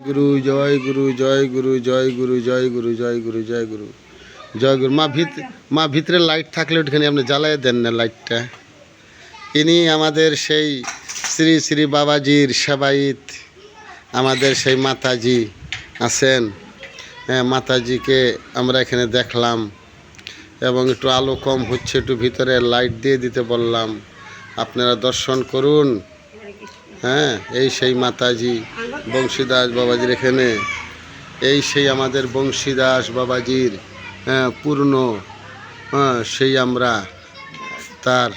গুরু, জয় গুরু জয় গুরু জয় গুরু জয় গুরু জয় গুরু জয় গুরু জয় গুরু। মা ভিত, মা ভিতরে লাইট থাকলে ওখানে আপনি জ্বালাই দেন না লাইটটা ইনি আমাদের সেই শ্রী শ্রী বাবাজির সেবাইত আমাদের সেই মাতাজি আছেন। হ্যাঁ মাতাজিকে আমরা এখানে দেখলাম এবং একটু আলো কম হচ্ছে, একটু ভিতরে লাইট দিয়ে দিতে বললাম। আপনারা দর্শন করুন। হ্যাঁ এই সেই মাতাজি বংশীদাস বাবাজির এখানে, এই সেই আমাদের বংশীদাস বাবাজির হ্যাঁ পূর্ণ হ্যাঁ সেই আমরা তার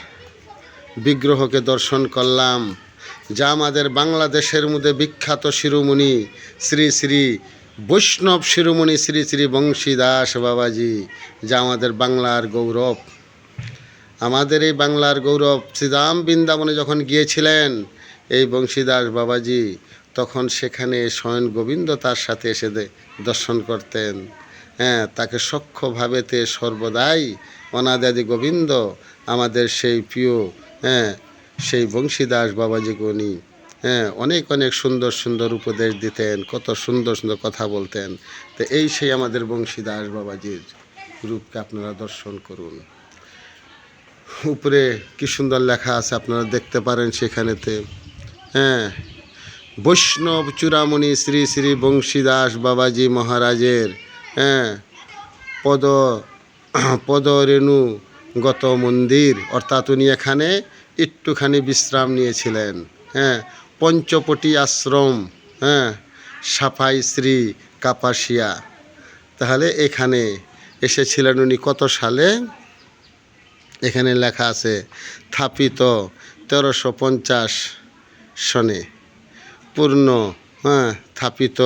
বিগ্রহকে দর্শন করলাম, যা আমাদের বাংলাদেশের মধ্যে বিখ্যাত শিরোমণি শ্রী শ্রী বৈষ্ণব শিরোমণি শ্রী শ্রী বংশীদাস বাবাজি, যা আমাদের বাংলার গৌরব। আমাদের এই বাংলার গৌরব, শ্রীরাম বৃন্দাবনে যখন গিয়েছিলেন এই বংশীদাস বাবাজি তখন সেখানে স্বয়ং গোবিন্দ তার সাথে এসে দর্শন করতেন। হ্যাঁ তাকে সখ্য ভাবেতে সর্বদাই অনাদাদি গোবিন্দ আমাদের সেই প্রিয় হ্যাঁ সেই বংশীদাস বাবাজিকে উনি হ্যাঁ অনেক অনেক সুন্দর সুন্দর উপদেশ দিতেন, কত সুন্দর সুন্দর কথা বলতেন। তো এই সেই আমাদের বংশীদাস বাবাজির রূপকে আপনারা দর্শন করুন। উপরে কি সুন্দর লেখা আছে, আপনারা দেখতে পারেন সেখানেতে। হ্যাঁ। বৈষ্ণব চূড়ামণি শ্রী শ্রী বংশীদাস বাবাজি মহারাজের হ্যাঁ পদ, পদরেণু গত মন্দির, অর্থাৎ উনি এখানে একটুখানি বিশ্রাম নিয়েছিলেন হ্যাঁ পঞ্চপটি আশ্রম হ্যাঁ সাফাই শ্রী কাপাসিয়া। তাহলে এখানে এসেছিলেন উনি কত সালে? এখানে লেখা আছে, থাপিত তেরোশো পঞ্চাশ সনে পূর্ণ হ্যাঁ থাপিত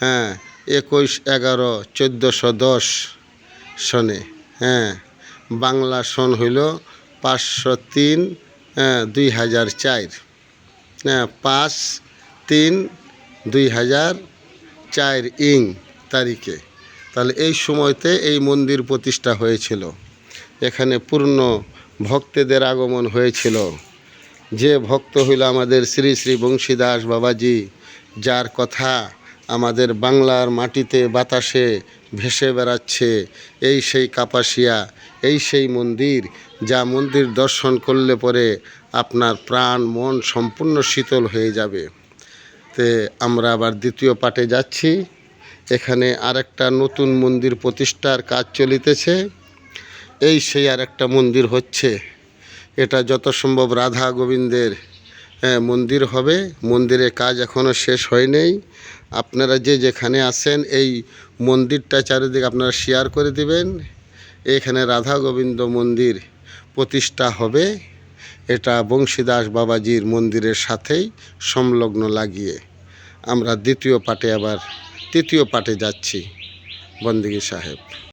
হ্যাঁ একুশ, এগারো চোদ্দোশো দশ সনে হ্যাঁ। বাংলা সন হইল পাঁচশো তিন হ্যাঁ দুই হাজার চার। হ্যাঁ পাঁচ, তিন, দুই হাজার চার ইং তারিখে। তাহলে এই সময়তে এই মন্দির প্রতিষ্ঠা হয়েছিল। এখানে পূর্ণ ভক্তদের আগমন হয়েছিল। যে ভক্ত হইল আমাদের শ্রী শ্রী বংশীদাস বাবাজি, যার কথা আমাদের বাংলার মাটিতে বাতাসে ভেসে বেড়াচ্ছে, এই সেই কাপাসিয়া, এই সেই মন্দির, যা মন্দির দর্শন করলে পরে আপনার প্রাণ, মন সম্পূর্ণ শীতল হয়ে যাবে। তে আমরা আবার দ্বিতীয় পাটে যাচ্ছি। এখানে আরেকটা নতুন মন্দির প্রতিষ্ঠার কাজ চলিতেছে। এই সেই আরেকটা মন্দির হচ্ছে এটা যত সম্ভব রাধা গোবিন্দের হ্যাঁ, মন্দির হবে। মন্দিরের কাজ এখনও শেষ হয়নি আপনারা যে যেখানে আছেন এই মন্দিরটা চারিদিকে আপনারা শেয়ার করে দিবেন। এখানে রাধা গোবিন্দ মন্দির প্রতিষ্ঠা হবে। এটা বংশীদাস বাবাজির মন্দিরের সাথেই সংলগ্ন লাগিয়ে। আমরা দ্বিতীয় পাটে আবার তৃতীয় পাটে যাচ্ছি বন্দিগি সাহেব।